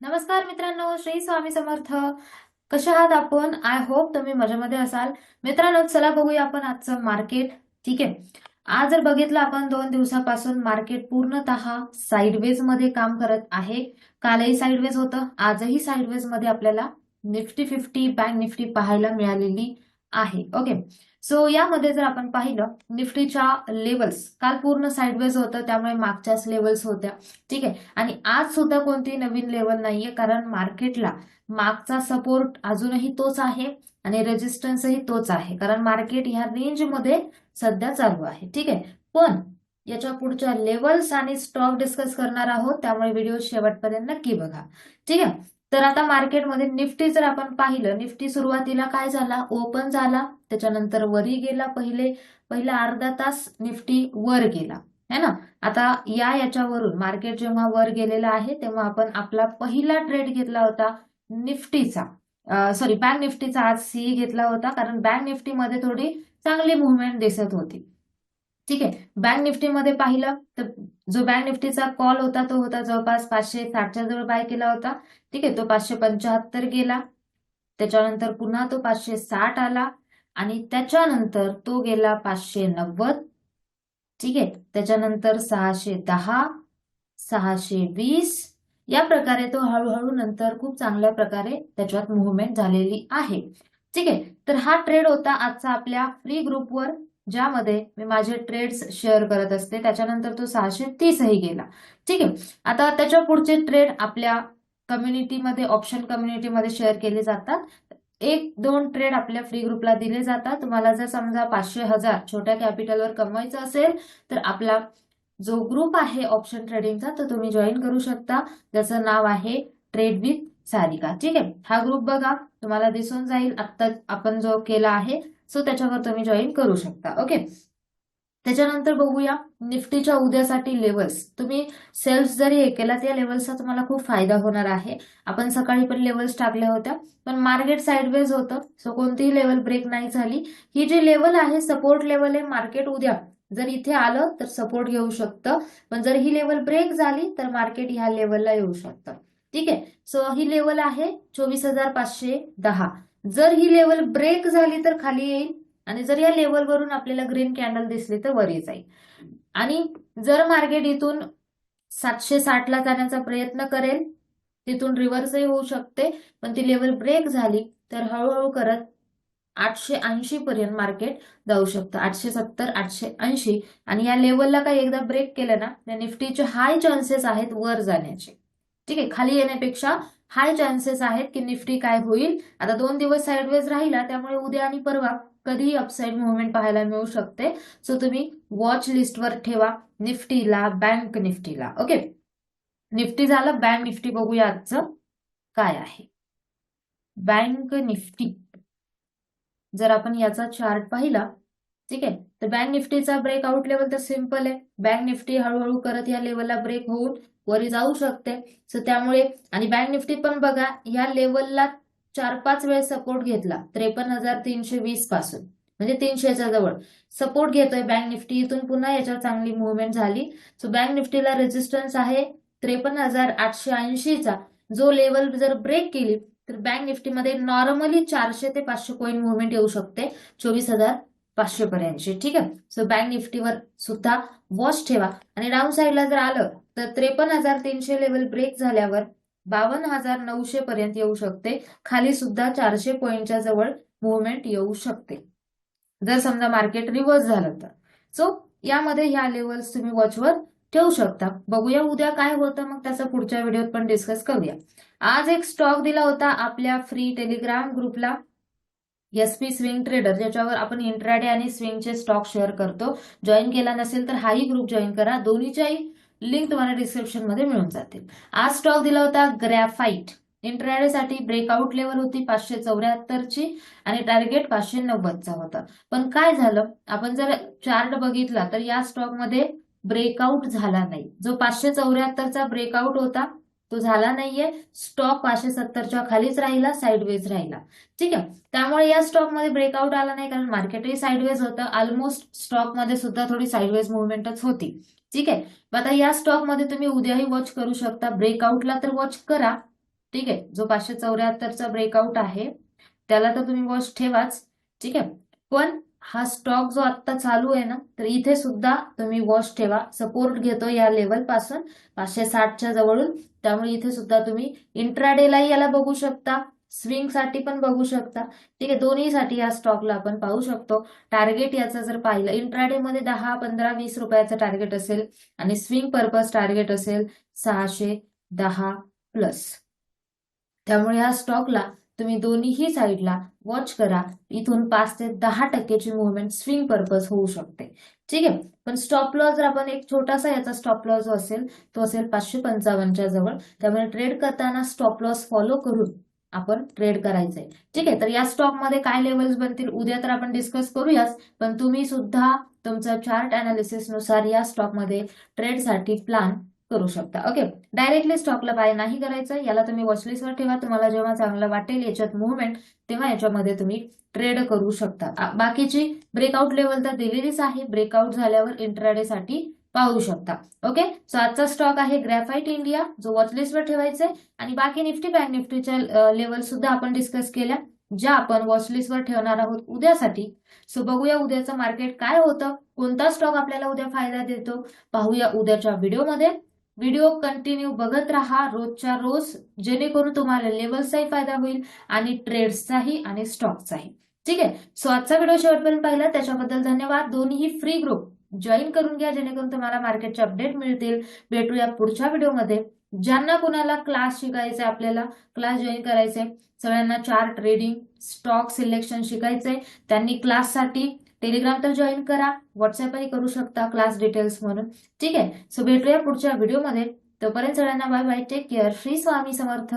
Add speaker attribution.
Speaker 1: नमस्कार मित्रांनो श्री स्वामी समर्थ. कशा आहात आपण? आय होप तुम्ही मजेमध्ये असाल. मित्रांनो चला बघूया आपण आजचं मार्केट ठीक आहे? आज जर बघितलं आपण दोन दिवसापासून मार्केट पूर्णतः साईडवेजमध्ये काम करत आहे. कालही साईडवेज होतं आजही साईडवेजमध्ये आपल्याला निफ्टी फिफ्टी बँक निफ्टी पाहायला मिळालेली. आहे. ओके सो यामध्ये जर आपण पाहिलं निफ्टीच्या लेवल्स काल पूर्ण साईडवेज होतं त्यामुळे मागच्याच लेवल्स होत्या. ठीक आहे? आणि आज सुद्धा कोणती नवीन लेवल नाहीये कारण मार्केटला मागचा सपोर्ट अजूनही तोच आहे आणि रेजिस्टन्सही तोच आहे. कारण मार्केट ह्या रेंजमध्ये सध्या चालू आहे. ठीक आहे? पण याच्या पुढच्या लेवल्स आणि स्टॉक डिस्कस करणार आहोत त्यामुळे व्हिडिओ शेवटपर्यंत नक्की बघा. ठीक आहे? तर आता मार्केटमध्ये निफ्टी जर आपण पाहिलं निफ्टी सुरुवातीला काय झाला? ओपन झाला. त्याच्यानंतर वरी गेला पहिले पहिला अर्धा तास निफ्टी वर गेला. है ना? आता या याच्यावरून मार्केट जेव्हा वर गेलेलं आहे तेव्हा आपण आपला पहिला ट्रेड घेतला होता निफ्टीचा. सॉरी बँक निफ्टीचा आज सी घेतला होता कारण बँक निफ्टीमध्ये थोडी चांगली मुवमेंट दिसत होती. ठीक आहे. बँक निफ्टीमध्ये पाहिलं तर जो बँक निफ्टीचा कॉल होता तो होता जवळपास पाचशे साठच्या जवळ बाय केला होता. ठीक आहे तो पाचशे पंच्याहत्तर गेला. त्याच्यानंतर पुन्हा तो पाचशे साठ आला आणि त्याच्यानंतर तो गेला पाचशे नव्वद. ठीक आहे त्याच्यानंतर सहाशे दहा सहाशे वीस. या प्रकारे तो हळूहळू नंतर खूप चांगल्या प्रकारे त्याच्यात मुवमेंट झालेली आहे. ठीक आहे तर हा ट्रेड होता आजचा आपल्या फ्री ग्रुपवर ज्यामध्ये मी माझे ट्रेड्स शेअर करत असते त्याच्यानंतर तो सहाशे तीसही गेला. ठीक आहे? आता त्याच्या पुढचे ट्रेड आपल्या कम्युनिटीमध्ये ऑप्शन कम्युनिटीमध्ये शेअर केले जातात. एक दोन ट्रेड आपल्या फ्री ग्रुपला दिले जातात. तुम्हाला जर समजा पाचशे हजार छोट्या कॅपिटलवर कमवायचं असेल तर आपला जो ग्रुप आहे ऑप्शन ट्रेडिंगचा तो तुम्ही जॉईन करू शकता. ज्याचं नाव आहे ट्रेड विथ सारिका ठीक आहे? हा ग्रुप बघा. तुम्हाला दिसून जाईल. आत्ता आपण जो केला आहे सो त्याच्यावर तुम्ही जॉईन करू शकता. ओके त्याच्यानंतर बघूया निफ्टीच्या उद्यासाठी लेवल्स तुम्ही सेल्फ जरी हे केला त्या लेवल्सचा तुम्हाला खूप फायदा होणार आहे. आपण सकाळी पण लेवल्स टाकल्या होत्या. पण मार्केट साईडवेज होतं. सो कोणतीही लेवल ब्रेक नाही झाली. ही जी लेवल आहे सपोर्ट लेवल आहे मार्केट उद्या. जर इथे आलं तर सपोर्ट घेऊ शकतं. पण जर ही लेवल ब्रेक झाली तर मार्केट ह्या लेवलला येऊ शकतं. ठीक आहे? सो ही लेवल आहे चोवीस हजार पाचशे दहा. जर ही लेवल ब्रेक झाली तर खाली येईल. आणि जर या लेवलवरून आपल्याला ग्रीन कॅन्डल दिसली तर वरी जाईल. आणि जर मार्केट इथून सातशे साठला जाण्याचा प्रयत्न करेल तिथून रिव्हर्सही होऊ शकते. पण ती लेवल ब्रेक झाली तर हळूहळू करत आठशे ऐंशी पर्यंत मार्केट जाऊ शकतं. आठशे सत्तर आठशे ऐंशी. आणि या लेवलला काही एकदा ब्रेक केलं ना त्या निफ्टीचे हाय चान्सेस आहेत वर जाण्याचे. ठीक आहे खाली येण्यापेक्षा हाय चान्सेस आहेत की निफ्टी काय होईल. आता दोन दिवस साईडवेज राहिला त्यामुळे उद्या आणि परवा कधीही अपसाईड मुवमेंट पाहायला मिळू शकते. सो तुम्ही वॉच लिस्टवर ठेवा निफ्टीला बँक निफ्टीला. ओके निफ्टी झालं बँक निफ्टी बघूया आजचं काय आहे. Bank Nifty. जर आपण याचा चार्ट पाहिला ठीक आहे? तर बँक निफ्टीचा ब्रेकआउट लेवल तर सिंपल आहे. बँक निफ्टी हळूहळू करत या लेवलला ब्रेक होऊन वरी जाऊ शकते. सो त्यामुळे आणि बँक निफ्टी पण बघा या लेवलला चार पाच वेळेस सपोर्ट घेतला. त्रेपन्न हजार तीनशे वीसपासून. म्हणजे तीनशेच्या जवळ. सपोर्ट घेतोय बँक निफ्टी इथून पुन्हा याच्यावर चांगली मुवमेंट झाली. सो बँक निफ्टीला रेजिस्टन्स आहे त्रेपन्न हजार आठशे ऐंशीचा. जो लेवल जर ब्रेक केली तर बँक निफ्टीमध्ये नॉर्मली चारशे ते पाचशे पॉईंट मुवमेंट येऊ शकते. चोवीस हजार पाचशे पर्यंतचे ठीक आहे? सो बँक निफ्टीवर सुद्धा वॉच ठेवा. आणि डाऊन साईडला जर आलं तर त्रेपन्न हजार तीनशे लेवल ब्रेक झाल्यावर बावन्न हजार नऊशे पर्यंत येऊ शकते. खाली सुद्धा चारशे पॉईंटच्या जवळ मुवमेंट येऊ शकते. जर समजा मार्केट रिव्हर्स झालं तर. सो यामध्ये ह्या लेवल्स तुम्ही वॉचवर ठेवू शकता. बघूया उद्या काय होतं मग त्याचा पुढच्या व्हिडिओत पण डिस्कस करूया. आज एक स्टॉक दिला होता आपल्या फ्री टेलिग्राम ग्रुपला एस पी स्विंग ट्रेडर ज्याच्यावर आपण इंट्राडे आणि स्विंगचे स्टॉक शेअर करतो. जॉईन केला नसेल तर हाही ग्रुप जॉईन करा. दोन्हीच्याही लिंक तुम्हाला डिस्क्रिप्शनमध्ये मिळून जातील. आज स्टॉक दिला होता ग्रॅफाईट इंट्राडे साठी ब्रेकआउट लेवल होती पाचशे चौऱ्याहत्तरची आणि टार्गेट पाचशे नव्वदचा होता. पण काय झालं? आपण जर चार्ट बघितला तर या स्टॉकमध्ये ब्रेकआउट झाला नाही. जो पाचशे चौऱ्याहत्तरचा ब्रेकआउट होता तो झाला नाहीये. स्टॉक पाचशे सत्तरच्या खालीच राहिला साईडवेज राहिला. ठीक आहे? त्यामुळे या स्टॉकमध्ये ब्रेकआउट आला नाही कारण मार्केटही साईडवेज होतं. ऑलमोस्ट स्टॉकमध्ये सुद्धा थोडी साईडवेज मुवमेंटच होती. ठीक आहे? आता या स्टॉकमध्ये तुम्ही उद्याही वॉच करू शकता. ब्रेकआउटला तर वॉच करा. ठीक आहे? जो पाचशे चौऱ्याहत्तरचा ब्रेकआउट आहे त्याला तर तुम्ही वॉच ठेवाच. ठीक आहे? पण हा स्टॉक जो आता चालू आहे ना तर इथे सुद्धा तुम्ही वॉच ठेवा. सपोर्ट घेतो या लेवलपासून पाचशे साठच्या जवळून. त्यामुळे इथे सुद्धा तुम्ही इंट्राडेलाही याला बघू शकता. स्विंगसाठी पण बघू शकता. ठीक आहे दोन्हीसाठी या स्टॉकला आपण पाहू शकतो. टार्गेट याचं जर पाहिलं इंट्राडे मध्ये दहा पंधरा वीस रुपयाचं टार्गेट असेल आणि स्विंग पर्पज टार्गेट असेल सहाशे दहा प्लस त्यामुळे या स्टॉकला तुम्ही दोन्हीही साईडला वॉच करा. इथून पाच ते दहा टक्केची मुवमेंट स्विंग पर्पज होऊ शकते. ठीक आहे? पण स्टॉप लॉस जर आपण एक छोटासा याचा स्टॉप लॉस जो असेल तो असेल पाचशे पंचावन्नच्या जवळ. त्यामुळे ट्रेड करताना स्टॉप लॉस फॉलो करून आपण ट्रेड करायचंय. ठीक आहे? तर या स्टॉकमध्ये काय लेवल्स बनतील? उद्या तर आपण डिस्कस करूयाच. पण तुम्ही सुद्धा तुमचा चार्ट अनालिसिसनुसार या स्टॉकमध्ये ट्रेडसाठी प्लॅन करू शकता. ओके डायरेक्टली स्टॉकला बाय नाही करायचं. याला तुम्ही वॉचलिस्टवर ठेवा. तुम्हाला जेव्हा चांगलं वाटेल याच्यात मुवमेंट तेव्हा याच्यामध्ये तुम्ही ट्रेड करू शकता. बाकीची ब्रेकआउट लेवल तर दिलेलीच आहे. ब्रेकआउट झाल्यावर इंट्राडे साठी पाहू शकता. ओके सो आजचा स्टॉक आहे ग्रॅफाईट इंडिया जो वॉचलिस्टवर ठेवायचा आहे आणि बाकी निफ्टी बँक निफ्टीच्या लेवल सुद्धा आपण डिस्कस केल्या ज्या आपण वॉचलिस्टवर ठेवणार आहोत उद्यासाठी. सो बघूया उद्याचं मार्केट काय होतं. कोणता स्टॉक आपल्याला उद्या फायदा देतो? पाहूया उद्याच्या व्हिडिओमध्ये व्हिडिओ कंटिन्यू बघत राहा रोजच्या रोज जेणेकरून तुम्हाला लेवल्सचाही फायदा होईल आणि ट्रेड्सचाही आणि स्टॉकचाही ठीक आहे? सो आजचा व्हिडिओ शेवटपर्यंत पाहिला. त्याच्याबद्दल धन्यवाद. दोन्ही फ्री ग्रुप जॉईन करून घ्या जेणेकरून तुम्हाला मार्केटचे अपडेट मिळतील. भेटूया पुढच्या व्हिडिओमध्ये. ज्यांना कुणाला क्लास शिकायचे आपल्याला क्लास जॉईन करायचे सगळ्यांना चार ट्रेडिंग स्टॉक सिलेक्शन शिकायचंय. त्यांनी क्लाससाठी टेलिग्राम तर जॉईन करा. व्हॉट्सअपही करू शकता क्लास डिटेल्स म्हणून. ठीक आहे? सो भेटूया पुढच्या व्हिडिओमध्ये तोपर्यंत सगळ्यांना bye bye take care Shri Swami Samarth.